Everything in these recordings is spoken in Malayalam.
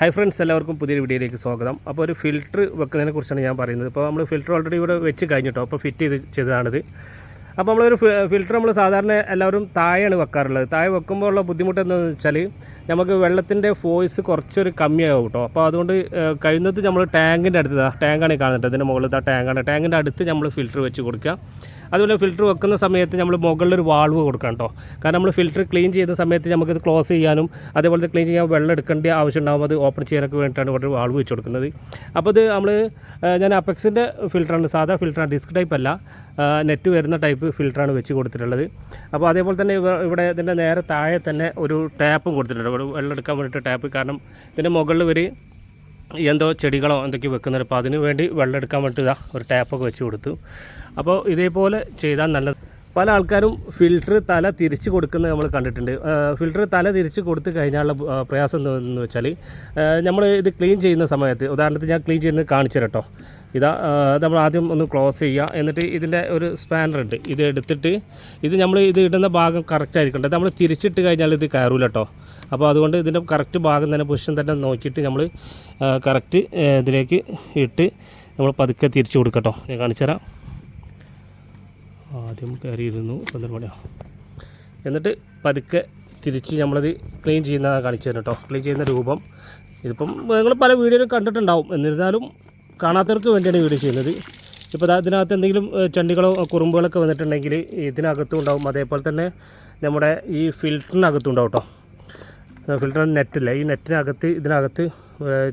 ഹായ് ഫ്രണ്ട്സ് എല്ലാവർക്കും പുതിയൊരു വീഡിയോയിലേക്ക് സ്വാഗതം. അപ്പോൾ ഒരു ഫിൽറ്റർ വെക്കുന്നതിനെ കുറിച്ചാണ് ഞാൻ പറയുന്നത്. ഇപ്പോൾ നമ്മൾ ഫിൽറ്റർ ഓൾറെഡി ഇവിടെ വെച്ച് കഴിഞ്ഞിട്ടോ? അപ്പോൾ ഫിറ്റ് ചെയ്ത് ചെയ്തതാണിത്. അപ്പോൾ നമ്മളൊരു ഫിൽറ്റർ നമ്മൾ സാധാരണ എല്ലാവരും താഴെയാണ് വെക്കാറുള്ളത്. താഴെ വെക്കുമ്പോൾ ഉള്ള ബുദ്ധിമുട്ട് എന്താണെന്ന് വെച്ചാൽ നമുക്ക് വെള്ളത്തിന്റെ ഫോഴ്സ് കുറച്ചൊരു കമ്മിയാകും കേട്ടോ. അപ്പോൾ അതുകൊണ്ട് കഴിയുന്നത് നമ്മൾ ടാങ്കിന്റെ അടുത്ത് ടാങ്കാണ് കാണുന്നത്. ഇതിന്റെ മുകളിൽ ടാങ്കാണ് ടാങ്കിന്റെ അടുത്ത് നമ്മൾ ഫിൽറ്റർ വെച്ച് കൊടുക്കുക. അതുപോലെ ഫിൽറ്റർ വെക്കുന്ന സമയത്ത് നമ്മൾ മുകളിലൊരു വാൾവ് കൊടുക്കണം കേട്ടോ കാരണം നമ്മൾ ഫിൽറ്റർ ക്ലീൻ ചെയ്യുന്ന സമയത്ത് നമുക്കിത് ക്ലോസ് ചെയ്യാനും അതേപോലെ ക്ലീൻ ചെയ്യാൻ വെള്ളം എടുക്കേണ്ട ആവശ്യം ഉണ്ടാകും അത് ഓപ്പൺ ചെയ്യാനൊക്കെ വേണ്ടിയിട്ടാണ് ഇവിടെ വാൾവ് വെച്ച് കൊടുക്കുന്നത്. അപ്പോൾ ഇത് നമ്മൾ ഞാൻ അപ്പെക്സിന്റെ ഫിൽറ്ററാണ് സാധാ ഫിൽറ്ററാണ് ഡിസ്ക് ടൈപ്പ് അല്ല. നെറ്റ് വരുന്ന ടൈപ്പ് ഫിൽറ്ററാണ് വെച്ച് കൊടുത്തിട്ടുള്ളത്. അപ്പോൾ അതേപോലെ തന്നെ ഇവിടെ ഇതിന്റെ നേരെ താഴെ തന്നെ ഒരു ടാപ്പും കൊടുത്തിട്ടുണ്ട്. വെള്ളം എടുക്കാൻ വേണ്ടിയിട്ട് ടാപ്പ് കാരണം ഇതിന്റെ മുകളിൽ ഒരു എന്തോ ചെടികളോ എന്തൊക്കെയോ വെക്കുന്നുണ്ട്. അപ്പോൾ അതിന് വേണ്ടി വെള്ളം എടുക്കാൻ വേണ്ടി ഇതാ ഒരു ടാപ്പൊക്കെ വെച്ച് കൊടുത്തു. അപ്പോൾ ഇതേപോലെ ചെയ്താൽ നല്ലത്. പല ആൾക്കാരും ഫിൽറ്റർ തല തിരിച്ച് കൊടുക്കുന്നത് നമ്മൾ കണ്ടിട്ടുണ്ട്. ഫിൽറ്റർ തല തിരിച്ച് കൊടുത്തു കഴിഞ്ഞാലുള്ള പ്രയാസം എന്താണെന്ന് വെച്ചാൽ നമ്മൾ ഇത് ക്ലീൻ ചെയ്യുന്ന സമയത്ത് ഉദാഹരണത്തിന് ഞാൻ ക്ലീൻ ചെയ്യുന്നത് കാണിച്ചു തരട്ടോ ഇതാ നമ്മൾ ആദ്യം ഒന്ന് ക്ലോസ് ചെയ്യുക. എന്നിട്ട് ഇതിന്റെ ഒരു സ്പാനർ ഉണ്ട്. ഇത് എടുത്തിട്ട് ഇത് നമ്മൾ ഇത് ഇടുന്ന ഭാഗം കറക്റ്റ് ആയിരിക്കട്ടെ നമ്മൾ തിരിച്ചിട്ട് കഴിഞ്ഞാൽ ഇത് കയറൂല കേട്ടോ അപ്പോൾ അതുകൊണ്ട് ഇതിന്റെ കറക്റ്റ് ഭാഗം തന്നെ പൊസിഷൻ തന്നെ നോക്കിയിട്ട് നമ്മൾ കറക്റ്റ് ഇതിലേക്ക് ഇട്ട് നമ്മൾ പതുക്കെ തിരിച്ചു കൊടുക്കട്ടോ. ഞാൻ കാണിച്ചു തരാം. ആദ്യം കയറിയിരുന്നു പന്ത്രണ്ട് മണിയാവും എന്നിട്ട് പതുക്കെ തിരിച്ച് നമ്മളത് ക്ലീൻ ചെയ്യുന്ന കാണിച്ചു തരാം കേട്ടോ. ക്ലീൻ ചെയ്യുന്ന രൂപം. ഇതിപ്പം നിങ്ങൾ പല വീഡിയോയിലും കണ്ടിട്ടുണ്ടാവും. എന്നിരുന്നാലും കാണാത്തവർക്ക് വേണ്ടിയാണ് വീഡിയോ ചെയ്യുന്നത്. ഇപ്പോൾ അതിനകത്ത് എന്തെങ്കിലും ചണ്ടികളോ കുറുമ്പുകളൊക്കെ വന്നിട്ടുണ്ടെങ്കിൽ ഇതിനകത്തും ഉണ്ടാവും. അതേപോലെ തന്നെ നമ്മുടെ ഈ ഫിൽറ്ററിനകത്തും ഉണ്ടാവും കേട്ടോ. ഫിൽറ്റർ നെറ്റില്ല. ഈ നെറ്റിനകത്ത് ഇതിനകത്ത്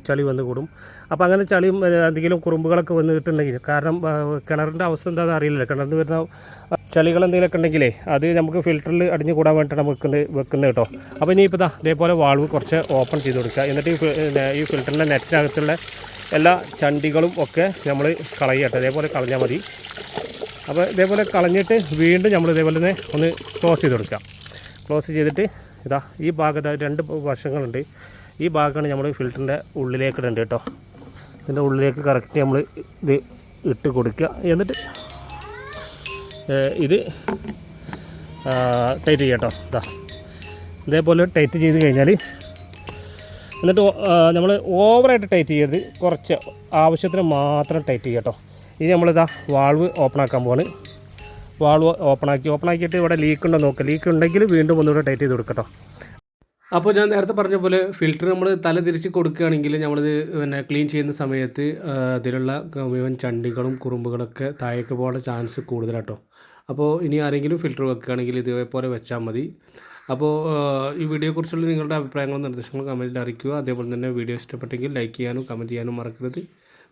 ചളി വന്ന് കൂടും. അപ്പോൾ അങ്ങനെ ചളിയും എന്തെങ്കിലും കുറുമ്പുകളൊക്കെ വന്നിട്ടുണ്ടെങ്കിൽ കാരണം കിണറിന്റെ അവസ്ഥ എന്താണെന്ന് അറിയില്ല കിണറിൽ വരുന്ന ചളികൾ എന്തെങ്കിലുമൊക്കെ ഉണ്ടെങ്കിലേ അത് നമുക്ക് ഫിൽറ്ററിൽ അടിഞ്ഞു കൂടാൻ വേണ്ടിയിട്ടാണ് വെക്കുന്നത് വെക്കുന്നത് കേട്ടോ. അപ്പോൾ ഇനിയിപ്പോൾ ഇതാ ഇതേപോലെ വാൾവ് കുറച്ച് ഓപ്പൺ ചെയ്ത് കൊടുക്കുക. എന്നിട്ട് ഈ ഈ ഫിൽറ്ററിന്റെ നെറ്റിനകത്തുള്ള എല്ലാ ചണ്ടികളും ഒക്കെ നമ്മൾ കളയട്ടെ ഇതേപോലെ കളഞ്ഞാൽ മതി. അപ്പോൾ ഇതേപോലെ കളഞ്ഞിട്ട് വീണ്ടും നമ്മൾ ഇതേപോലെ തന്നെ ഒന്ന് ക്ലോസ് ചെയ്ത് കൊടുക്കുക. ക്ലോസ് ചെയ്തിട്ട് ഇതാ ഈ ഭാഗത്ത് രണ്ട് വശങ്ങളുണ്ട്. ഈ ഭാഗമാണ് നമ്മൾ ഫിൽറ്ററിന്റെ ഉള്ളിലേക്ക് ഇടേണ്ടത് കേട്ടോ. ഇതിന്റെ ഉള്ളിലേക്ക് കറക്റ്റ് നമ്മൾ ഇത് ഇട്ട് കൊടുക്കുക. എന്നിട്ട് ഇത് ടൈറ്റ് ചെയ്യാം കേട്ടോ. ഇതാ ഇതേപോലെ ടൈറ്റ് ചെയ്ത് കഴിഞ്ഞാൽ എന്നിട്ട് നമ്മൾ ഓവറായിട്ട് ടൈറ്റ് ചെയ്യരുത്. കുറച്ച് ആവശ്യത്തിന് മാത്രം ടൈറ്റ് ചെയ്യാം കേട്ടോ. ഇനി നമ്മളിതാ വാൾവ് ഓപ്പൺ ആക്കാൻ പോവാണ്. വാൾവ് ഓപ്പൺ ആക്കിയിട്ട് ഇവിടെ ലീക്ക് ഉണ്ടോ നോക്കുക ലീക്ക് ഉണ്ടെങ്കിൽ വീണ്ടും ഒന്നുകൂടെ ടൈറ്റ് ചെയ്ത് കൊടുക്കട്ടോ അപ്പോൾ ഞാൻ നേരത്തെ പറഞ്ഞ പോലെ ഫിൽറ്റർ നമ്മൾ തല തിരിച്ച് കൊടുക്കുകയാണെങ്കിൽ നമ്മളിത് പിന്നെ ക്ലീൻ ചെയ്യുന്ന സമയത്ത് അതിലുള്ള മുഴുവൻ ചണ്ടികളും കുറുമ്പുകളൊക്കെ താഴേക്ക് പോകാനുള്ള ചാൻസ് കൂടുതലാട്ടോ. അപ്പോൾ ഇനി ആരെങ്കിലും ഫിൽറ്റർ വെക്കുകയാണെങ്കിൽ ഇതേപോലെ വെച്ചാൽ മതി. അപ്പോൾ ഈ വീഡിയോയെക്കുറിച്ചുള്ള നിങ്ങളുടെ അഭിപ്രായങ്ങളും നിർദ്ദേശങ്ങളും കമന്റിൽ അറിയിക്കുക. അതേപോലെ തന്നെ വീഡിയോ ഇഷ്ടപ്പെട്ടെങ്കിൽ ലൈക്ക് ചെയ്യാനും കമന്റ് ചെയ്യാനും മറക്കരുത്.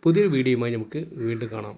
പുതിയൊരു വീഡിയോയുമായി നമുക്ക് വീണ്ടും കാണാം.